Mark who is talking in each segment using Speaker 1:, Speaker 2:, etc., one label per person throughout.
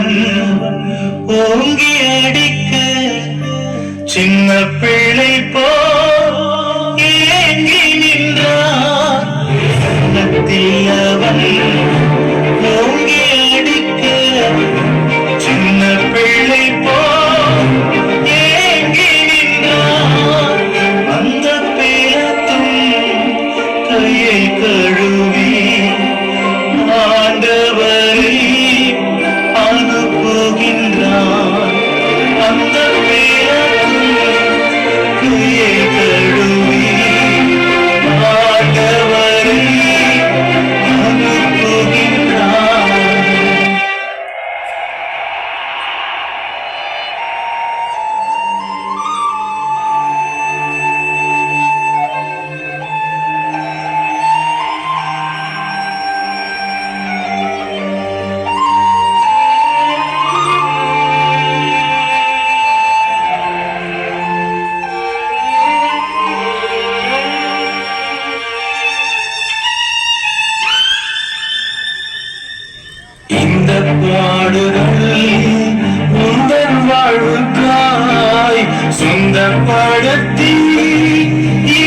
Speaker 1: அவன் ஓங்கி அடிக்க சின்ன பிள்ளை போ ஏங்கி நின்றான். அவன் ஓங்கி அடிக்க சின்ன பிள்ளை போ ஏங்கி நின்றான். அந்த பேரத்தும் கையை கழுவி இந்த பாடுகள் உந்தன் வாழ்வுக்காய் சொந்தப்படுத்தி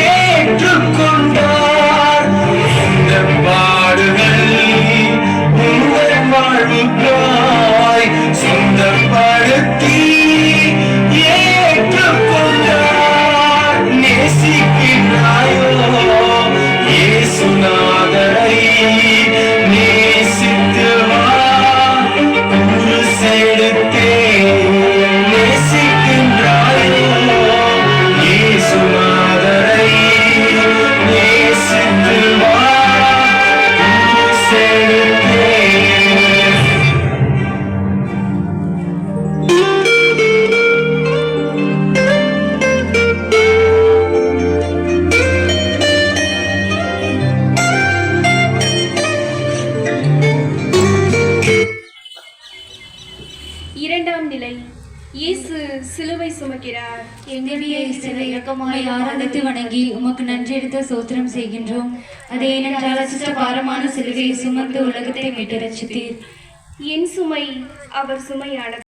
Speaker 1: ஏற்றுக்கொண்டார். இந்த பாடுகள் உந்தன் வாழ்வுக்காய் சொந்தப்படுத்தி ஏற்றுக்கொண்டார். நேசிக்கின்றாயோ இயேசுநாதரை
Speaker 2: நிலை. இயேசு சிலுவை சுமக்கிறார்.
Speaker 3: எங்களுடைய சில இறக்கமாய் ஆராதித்து வணங்கி உமக்கு நன்றி எடுத்து சோத்திரம் செய்கின்றோம். அதே ஏனென்றால் அச்சிட்ட பாரமான சிலுவையை சுமந்து உலகத்தை மீட்டு ரசித்தீர்
Speaker 2: என் சுமை அவர் சுமையானது.